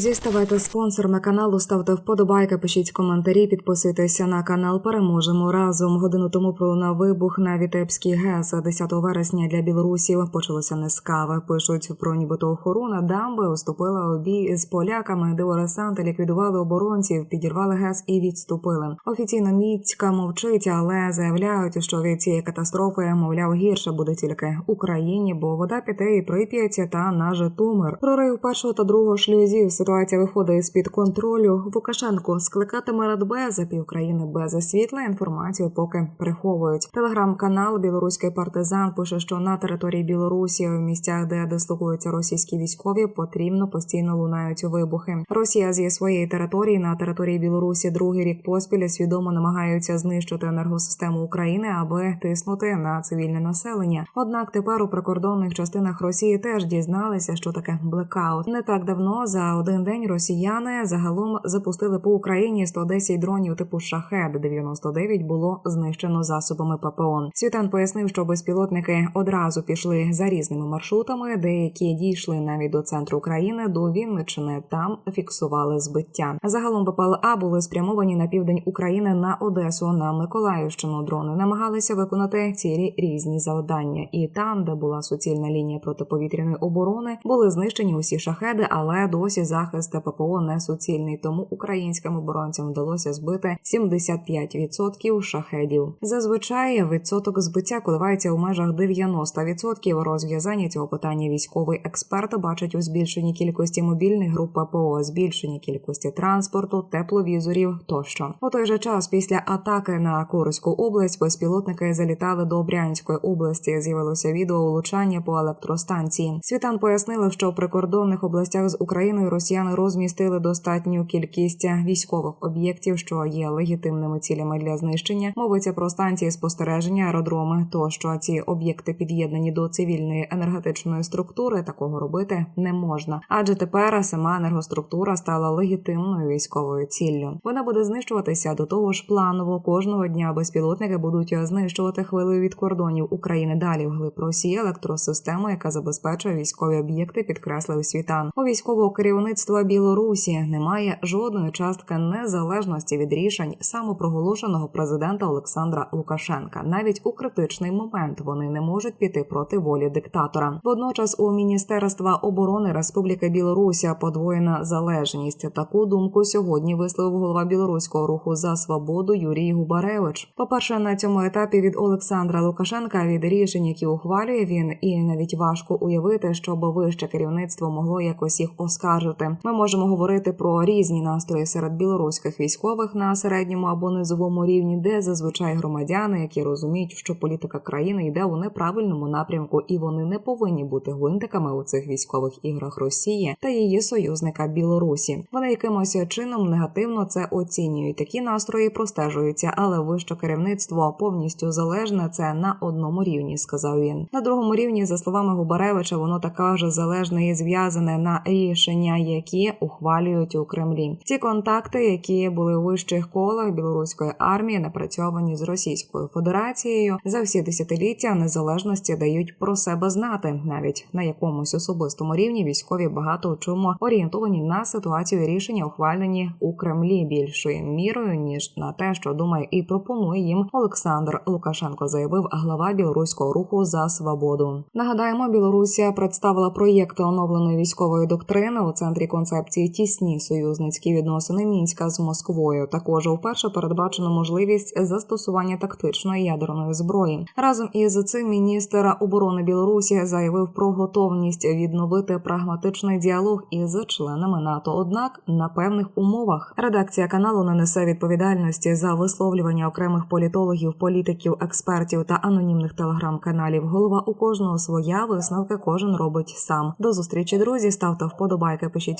Друзі, ставайте спонсорами каналу, ставте вподобайки, пишіть коментарі, підписуйтеся на канал. Переможемо разом. Годину тому пролунав вибух на Вітебській ГЕС. 10 вересня для білорусів почалося не з кави. Пишуть про нібито охорона дамби уступила у бій з поляками. Диверсанти ліквідували оборонців, підірвали ГЕС і відступили. Офіційно міцька мовчить, але заявляють, що від цієї катастрофи, мовляв, гірше буде тільки Україні, бо вода піде і Прип'ять та на Житомир. Прорив першого та другого шлюзів. Ситуація виходить з під контролю. Лукашенко скликатиме Радбеза півкраїни без світла. Інформацію поки приховують. Телеграм-канал Білоруський партизан пише, що на території Білорусі в місцях, де дислокуються російські військові, потрібно постійно лунають вибухи. Росія зі своєї території на території Білорусі другий рік поспіль свідомо намагаються знищити енергосистему України, аби тиснути на цивільне населення. Однак тепер у прикордонних частинах Росії теж дізналися, що таке блекаут. Не так давно за один день росіяни загалом запустили по Україні 110 дронів типу шахед. 99 було знищено засобами ППО. Світан пояснив, що безпілотники одразу пішли за різними маршрутами. Деякі дійшли навіть до центру України, до Вінниччини. Там фіксували збиття. Загалом БПЛА були спрямовані на південь України на Одесу, на Миколаївщину. Дрони намагалися виконати цілі різні завдання, і там, де була суцільна лінія протиповітряної оборони, були знищені усі шахеди, але досі захист ППО не суцільний. Тому українським оборонцям вдалося збити 75% шахедів. Зазвичай відсоток збиття коливається у межах 90%. Розв'язання цього питання військовий експерт бачить у збільшенні кількості мобільних груп ППО, збільшенні кількості транспорту, тепловізорів тощо. У той же час після атаки на Курську область безпілотники залітали до Брянської області. З'явилося відео влучання по електростанції. Світан пояснили, що в прикордонних областях з Україною росіяни розмістили достатню кількість військових об'єктів, що є легітимними цілями для знищення. Мовиться про станції спостереження, аеродроми. Тощо ці об'єкти під'єднані до цивільної енергетичної структури. Такого робити не можна, адже тепер сама енергоструктура стала легітимною військовою ціллю. Вона буде знищуватися до того ж планово. Кожного дня безпілотники будуть знищувати хвилею від кордонів України далі вглиб Росії електросистему, яка забезпечує військові об'єкти, підкреслив світан. У військового керівництва Білорусі немає жодної частки незалежності від рішень самопроголошеного президента Олександра Лукашенка. Навіть у критичний момент вони не можуть піти проти волі диктатора. Водночас у міністерства оборони Республіки Білорусі подвоєна залежність. Таку думку сьогодні висловив голова білоруського руху за свободу Юрій Губаревич. По перше, на цьому етапі від Олександра Лукашенка від рішень, які ухвалює він, і навіть важко уявити, щоб вище керівництво могло якось їх оскаржити. Ми можемо говорити про різні настрої серед білоруських військових на середньому або низовому рівні, де зазвичай громадяни, які розуміють, що політика країни йде у неправильному напрямку, і вони не повинні бути гвинтиками у цих військових іграх Росії та її союзника Білорусі. Вони якимось чином негативно це оцінюють. Такі настрої простежуються, але вище керівництво повністю залежне це на одному рівні, сказав він. На другому рівні, за словами Губаревича, воно також залежне і зв'язане на рішення, які ухвалюють у Кремлі. Ці контакти, які були у вищих колах білоруської армії, напрацьовані з Російською Федерацією, за всі десятиліття незалежності дають про себе знати. Навіть на якомусь особистому рівні військові багато у чому орієнтовані на ситуацію рішення, ухвалені у Кремлі більшою мірою ніж на те, що думає і пропонує їм Олександр Лукашенко, заявив глава білоруського руху за свободу. Нагадаємо, Білорусія представила проєкти оновленої військової доктрини у центрі концепції тісні союзницькі відносини мінська з Москвою. Також вперше передбачено можливість застосування тактичної ядерної зброї. Разом із цим міністр оборони Білорусі заявив про готовність відновити прагматичний діалог із членами НАТО. Однак на певних умовах редакція каналу не несе відповідальності за висловлювання окремих політологів, політиків, експертів та анонімних телеграм-каналів. Голова у кожного своя висновки кожен робить сам. До зустрічі, друзі. Ставте вподобайки, пишіть